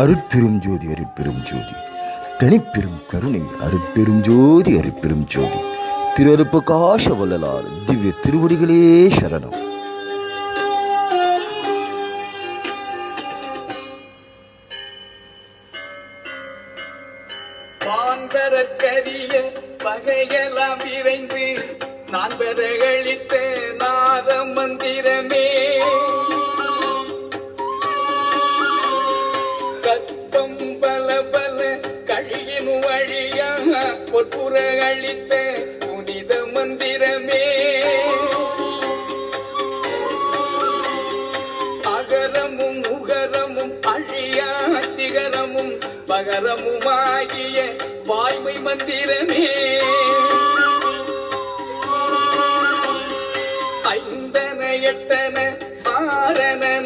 அருட்பெரும் ஜோதி அருட்பெரும் ஜோதி. தனிப்பெரும் கருணை அருட்பெரும் ஜோதி அருட்பெரும் ஜோதி. திரு காஷ வல்லலார் திவ்ய திருவடிகளே சரணம். பாந்தரக்கரிய பகையெல்லாம் விரைந்து நான் பெறகளித்த நாத மந்திரமே பொற்புற அளித்த புனித மந்திரமே. அகரமும் உகரமும் அழியா சிகரமும் பகரமுமாகிய வாய்மை மந்திரமே. ஐந்தன எட்டன ஆறன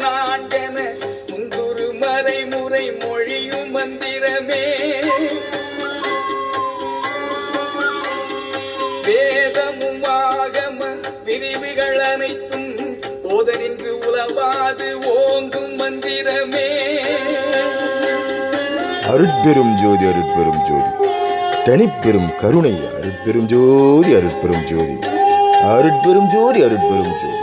விரிவுகள் அனைத்தும் ஓத நின்று உலவாது ஓங்கும் மந்திரமே. அருட்பெரும் ஜோதி அருட்பெரும் ஜோதி. தனிப்பெரும் கருணை அருட்பெரும் ஜோதி அருட்பெரும் ஜோதி. அருட்பெரும் ஜோதி அருட்பெரும் ஜோதி.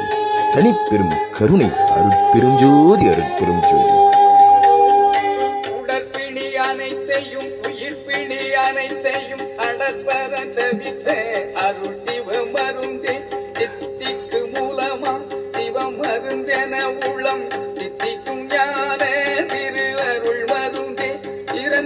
தனிப்பெரும் கருணை அருட்பெரும் ஜோதி அருட்பெரும் ஜோதி. உடற்பிணி அனைத்தையும் உயிர் பிணி அனைத்தையும் அருள்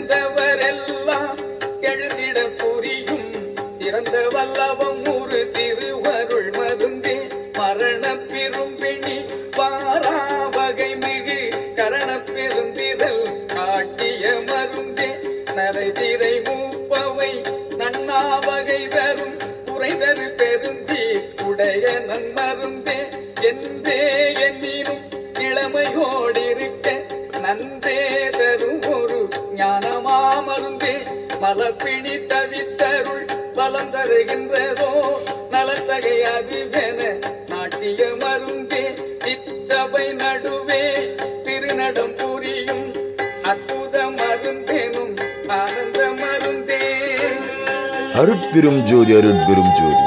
இறந்தவரெல்லாம் எழுதிட புரியும். சிறந்த வல்லவம் ஒரு திருவருள் மருந்தே. மரண பெரும்பிணி பாரா வகை மிகு கரண பெருந்திரல் காட்டிய மருந்தே. நரைதிரை மூப்பவை நன்னா வகை தரும். குறைதரு பெருந்தி உடைய நன்மருந்தே. என்றே எண்ணினும் இளமையோடிருக்க நன்றே மருந்தே மலப்பிணி தவித்தருள் பலம் தருகின்றதோ நலத்தகை அதுவென நாட்டிய மருந்தே சித்தபை நடுவே திருநடம் புரியும் அற்புத மருந்தேனும் ஆனந்த மருந்தே. அருட்பெரும் ஜோதி அருட்பெரும் ஜோதி.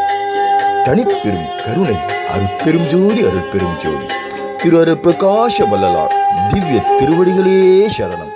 தனிப்பெரும் கருணை அருட்பெரும் ஜோதி அருட்பெரும் ஜோதி. திரு அருட்பிரகாஷ வல்லலார் திவ்ய திருவடிகளே சரணம்.